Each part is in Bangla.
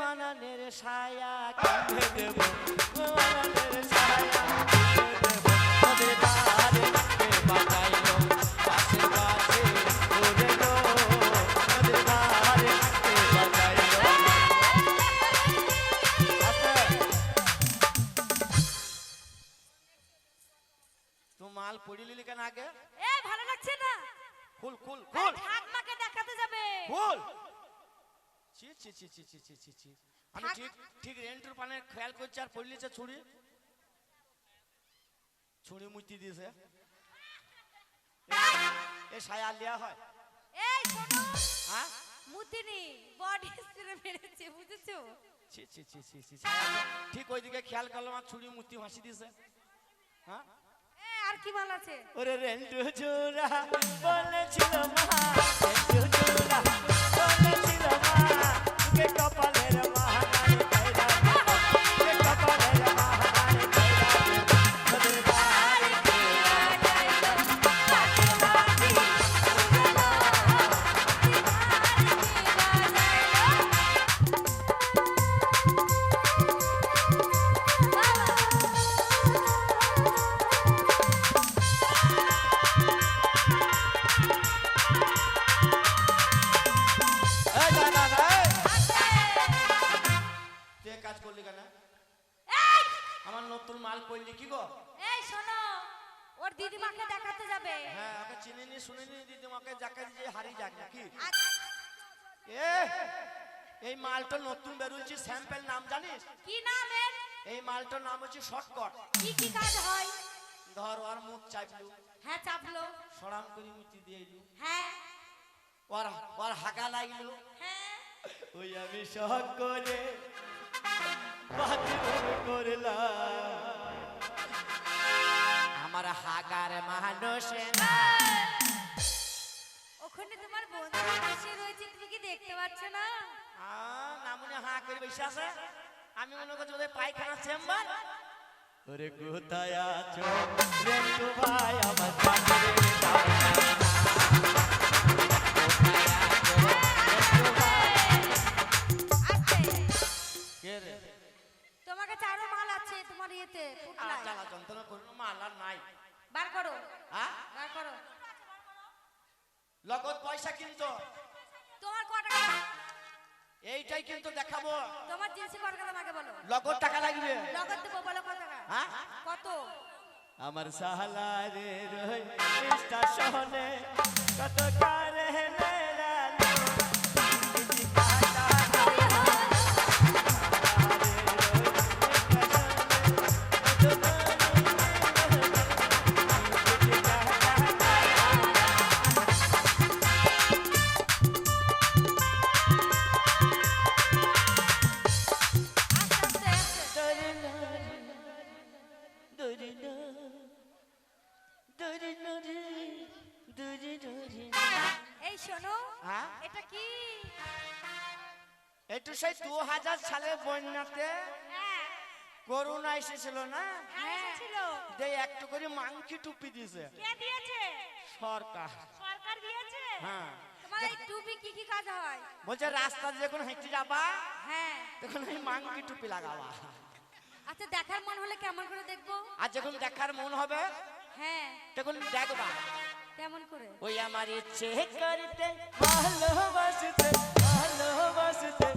মানানের ছায়া কিনে দেব। মানানের ছায়া কিনে দেব। তোদের দ্বারে কে বাজাইলো পাশে পাশে ওরে গো তোদের কে আচ্ছা তুই মাল পড়ি কেন আগে এ ভালো লাগছে না? খুল খুল খুল ঠাকমাকে দেখাতে যাবে। খুল ছি ছি ছি ছি ছি ছি ছি ছি আমি ঠিক ঠিক রেন্টুর পানে খেয়াল করছি আর পড়লিছে ছুরি ছুরি মুচি দিয়েছে এ- সায়া লিয়া হয় এই শোনো হ্যাঁ মুতিনি বডি স্প্রে মেরেছে বুঝেছ ছি ছি ছি ছি ছি ঠিক ওইদিকে খেয়াল করলাম আর ছুরি মুতি হাসি দিয়েছে হ্যাঁ এ আর কি মাল আছে ওরে রেন্টু জোড়া বলেছিল মা রেন্টু জোড়া বলেছিল মা কে কপালের মাহানারে কইলি কি গো? এই শোনো ওর দিদিমাকে দেখাতে যাবে। হ্যাঁ ওকে চিনি নি শুনি নি দিদি মাকে যাকে যে হারি যাক নাকি? আচ্ছা, এ এই মালটা নতুন বেরোচ্ছে স্যাম্পেল নাম জানিস? কি নাম এর? এই মালটার নাম হচ্ছে শর্টকট কি কি কাজ হয়? ধর ওর মুখ চাপলু। হ্যাঁ চাপলো। সরাম করে মুতি দিয়ে এলু। হ্যাঁ। ওর ওর হাগা লাগল। হ্যাঁ। ওই আমি শখ করে বাথরুম করলাম। আমার হাগার মানুষে না। ওখানে তোমার বন্ধু বসে রয়েছে তুমি কি দেখতে পাচ্ছ না? না মনে হা করে বসে আছে। আমি মনে করছি ওদের পায়খানা চেম্বার। ওরে কোথায় আছো? রেন্টু ভাই আমার পাশে তোমাকে চারো মাল আছে তোমার ইয়েতে আর পুটলায়। জ্বালা যন্ত্রণা করব মাল আর নাই। বার করো। হ্যাঁ? বার করো। লগত পয়সা কিন্তু তোমার ক টাকা? এইটাই কিন্তু দেখাবো। তোমার জিনিসে ক টাকা আমাকে বলো? লগত টাকা লাগবে। নগদ দেবো বলো কত টাকা? হ্যাঁ? কত? আমার সাহালারে রই স্টেশনে কত সেই দু হাজার সালের বন্যাতে হ্যাঁ। করোনা এসেছিল না? হ্যাঁ একটু করে মাংকি টুপি দিয়েছে। কে দিয়েছে? সরকার। সরকার দিয়েছে? হ্যাঁ। তোমার এই টুপি কি কি কাজ হয়? বলছে রাস্তা যখন হেঁটে যাবা হ্যাঁ। তখন এই মাংকি টুপি লাগাবা। আচ্ছা দেখার মন হলে কেমন করে দেখব? আর যখন দেখার মন হবে হ্যাঁ। তখন দেখবা। কেমন করে? ওই আমার ইচ্ছে করতে ভালোবাসতে ভালোবাসতে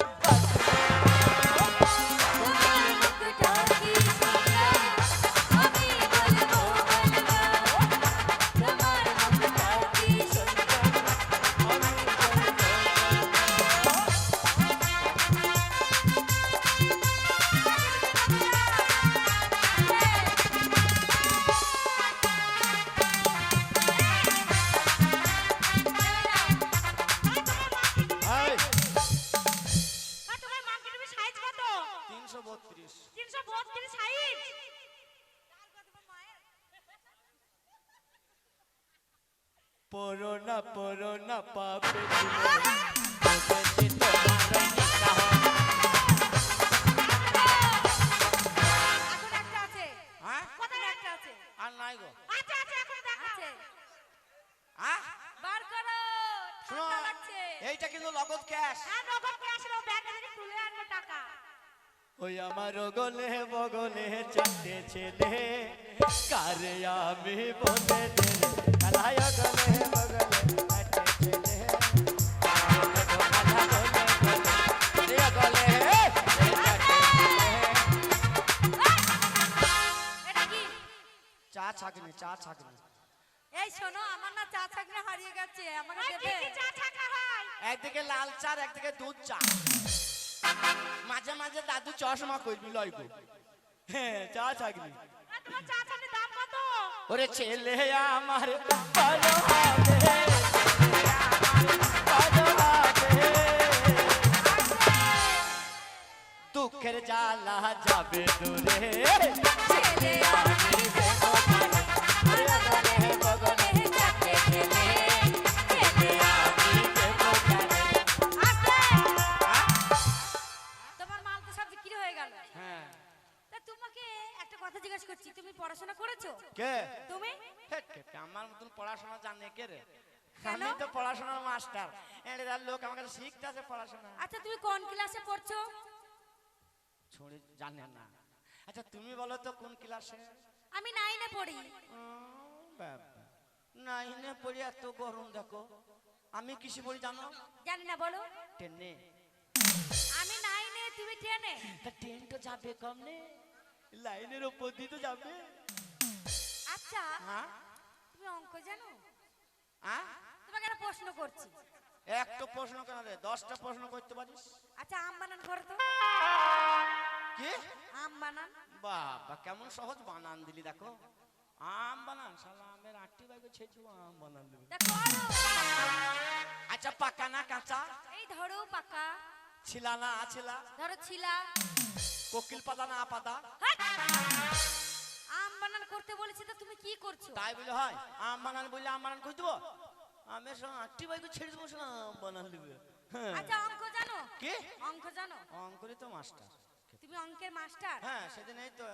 লগত ক্যাশ। হ্যাঁ নগদ ক্যাশ লো ব্যাগ থেকে তুলে আনব টাকা। ওই আমার গলে বগলে চারটে ছেলে। কারে আমি বলে দে খেলায় গলে বগলে চা ছাকনি চা ছাকনি। এই শোনো আমার না চা ছাকনা হারিয়ে গেছে আমাকে দেবে? চা ছাকা হয়? একদিকে লাল চা আর একদিকে দুধ চা মাঝে মাঝে দাদু চশমা করবি লইব হ্যাঁ চা ছাকনি তোমার চা ছাকনি দাম কত? ওরে ছেলে আমার ভালো দুঃখের জ্বালা যাবে দূরে। ছেলে আমি শিখতে আছে পড়াশোনা। আচ্ছা তুমি কোন ক্লাসে পড়ছো? ছড়ি জানে না। আচ্ছা তুমি বলো তো কোন ক্লাসে আমি নাইনে পড়ি। নাইনে পড়ি এত গরম দেখো। আমি কিসে পড়ি জানো? জানি না বলো। টেনে আমি নাইনে তুমি টেনে তা ট্রেন তো যাবে কমনে? লাইনের ওপর দিয়ে তো যাবে। আচ্ছা হ্যাঁ? তুমি অঙ্ক জানো? হ্যাঁ? তোমাকে একটা প্রশ্ন করছি। একটা প্রশ্ন কেন রে দশটা প্রশ্ন করতে পারিস? আচ্ছা আম বানান করো তো। কি? আম বানান। বাবা কেমন সহজ বানান দিলি দেখো। আম বানান শালা আমের আটটি বাইকে ছেড়ে আম বানান তা আচ্ছা পাকা না কাঁচা? এই ধরো পাকা। ছিলা না আছিলা? ধরো ছিলা। কোকিল পাতা না পাতা? আম বানান করতে বলেছি তো তুমি কি করছ? তাই বলে হয় আম বানান বললে আম বানান কই দেবো? আমের সঙ্গে আটটি বাইকে ছেড়ে দেবো শোনা আম বানান দিবে হ্যাঁ। আচ্ছা অঙ্ক জানো? কি? অঙ্ক জানো? অঙ্করই তো মাস্টার। তুমি অঙ্কের মাস্টার? হ্যাঁ সেদিন এই তো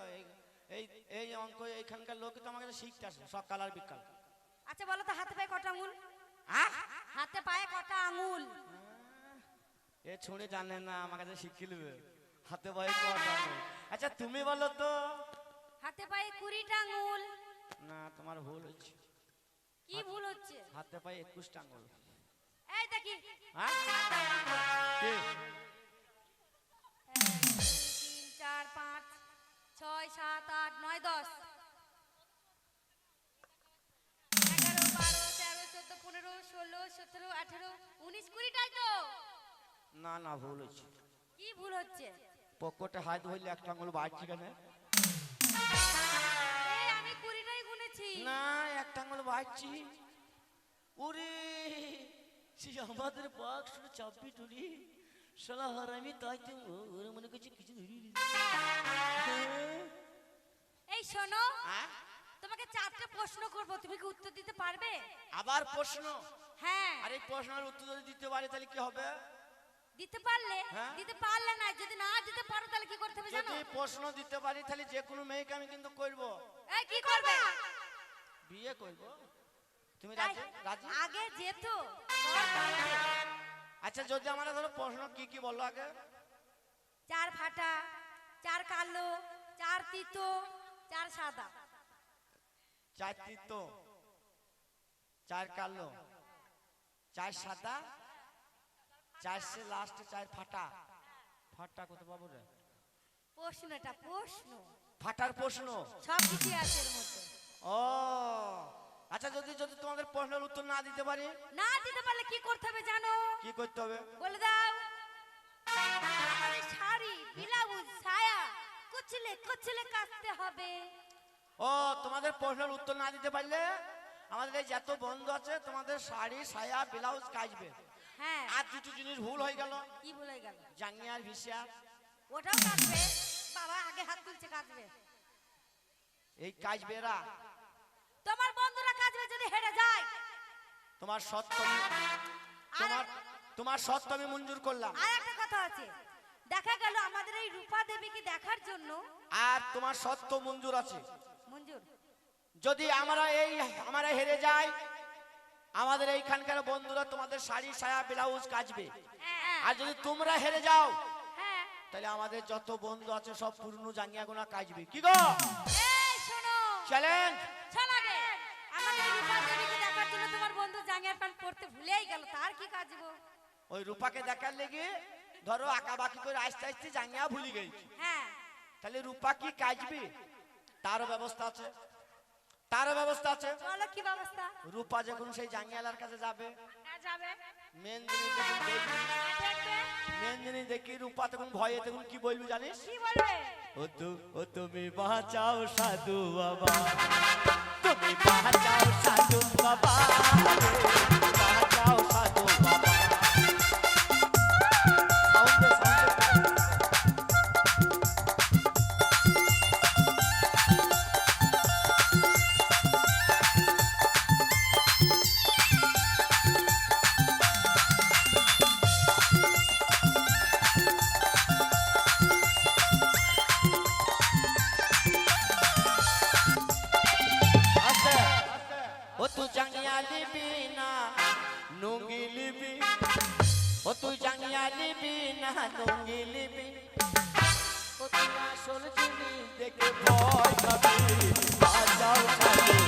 এই- এই অঙ্ক এইখানকার লোক তো আমাকে শিখতে আসে সকাল আর বিকাল। আচ্ছা বলো তো হাতে পায়ে কটা আঙুল? হাতে পায়ে কটা আঙুল? এ ছুঁড়ে জানে না আমার কাছে শিখে নেবে হাতে ভয়ে কটা নেই। আচ্ছা তুমি বলো তো। হাতে পায়ে কুড়িটা আঙুল। না তোমার ভুল হচ্ছে কি ভুল হচ্ছে? হাতে পায়ে একুশটা আঙুল। এই দেখি। হ্যাঁ? কি? এক, দুই, তিন চার পাঁচ ছয় সাত আট নয় দশ। এগারো বারো তেরো চোদ্দ পনেরো ষোলো সতেরো আঠেরো উনিশ কুড়িটাই তো। না না ভুল হচ্ছে। কি ভুল হচ্ছে? পকেটে হাত ধরলে একটা আঙুল বাড়ছে কেন? বাড়ছি উরে সে আমাদের বাক্স চাপি টুরি শালা হারামি তাই তো ওরে মনে করছি কিছু এই শোনো হ্যাঁ? তোমাকে চারটে প্রশ্ন করব তুমি কি উত্তর দিতে পারবে? আবার প্রশ্ন? হ্যাঁ। আর এই প্রশ্নের উত্তর যদি দিতে পারি তাহলে কি হবে? দিতে পারলে? হ্যাঁ। দিতে পারলে না যদি না দিতে পারো তাহলে কি করতে হবে জানো? যদি প্রশ্ন দিতে পারি তাহলে যে কোনো মেয়েকে আমি কিন্তু করব। এই কি করবে? বিয়ে করব? তুমি রাজি? রাজি? আগে যেত। আচ্ছা যদি আমার ধরো প্রশ্ন কি কি বলল আগে? চার ফাটা চার কালো চার তিতো চার সাদা। চার তিত চার কালো চার সাদা চার সে লাস্ট চার ফাটা। ফাটা কত পাবো রে? প্রশ্নটা প্রশ্ন। ফাটার প্রশ্ন। সব কিছু আছে এর মধ্যে। ও আচ্ছা যদি যদি তোমাদের প্রশ্নের উত্তর না দিতে পারি? না দিতে পারলে কি করতে হবে জানো? কি করতে হবে? বলে দাও। শাড়ি ব্লাউজ ছায়া কুচলে কুচলে কাটতে হবে। ও তোমাদের প্রশ্নের উত্তর না দিতে পারলে আমাদের এই যত বন্ধু আছে তোমাদের শাড়ি সায়া ব্লাউজ কাচবে। হ্যাঁ। আর দুটো জিনিস ভুল হয়ে গেল। কি বলে গেল? জাঙ্গি আর ভিসিয়া। ওটাও কাটবে বাবা আগে হাত তুলছে কাটবে এই কাচবে এরা তোমার বন্ধুরা কাটবে যদি হেরে যায় তোমার সত্য তোমার তোমার সত্য আমি মঞ্জুর করলাম। আর একটা কথা আছে। দেখা গেল আমাদের এই রূপা দেবীকে দেখার জন্য আর তোমার সত্য মঞ্জুর আছে। মঞ্জুর। যদি আমরা এই আমরা হেরে যাই আমাদের এইখানকার বন্ধুরা তোমাদের শাড়ি সায়া ব্লাউজ কাচবে। হ্যাঁ। আর যদি তোমরা হেরে যাও হ্যাঁ। তাহলে আমাদের যত বন্ধু আছে সব পুরনো জাঙ্গিয়া গোনা কাজবে কি গো? এই শোনো। চ্যালেঞ্জ পরতে ভুলেই গেল তার কি কাজব ওই রূপাকে দেখার লেগে ধরো আঁকা বাকি করে আস্তে আস্তে জাঙ্গিয়া ভুলি গেছি। হ্যাঁ। তাহলে রূপা কি কাজবে? তারও ব্যবস্থা আছে। তারও ব্যবস্থা আছে। বলো কি ব্যবস্থা? রূপা যখন সেই জাঙ্গিয়ালার কাছে যাবে যাবে? মেন জিনিস যখন দেখবি। দেখবে? মেন জিনিস দেখি রূপা তখন ভয়ে তখন কি বলবি জানিস? কি বলবে? ও তু ও তুমি বাঁচাও সাধু বাবা। তুমি বাঁচাও সাধু বাবা। জাঙ্গিয়া লিবি না নুঙ্গি লিবি ও তুই জাঙ্গিয়া লিবি না নুঙ্গি লিবি ও দেখে ভয় পাবি, বাজাও সাধু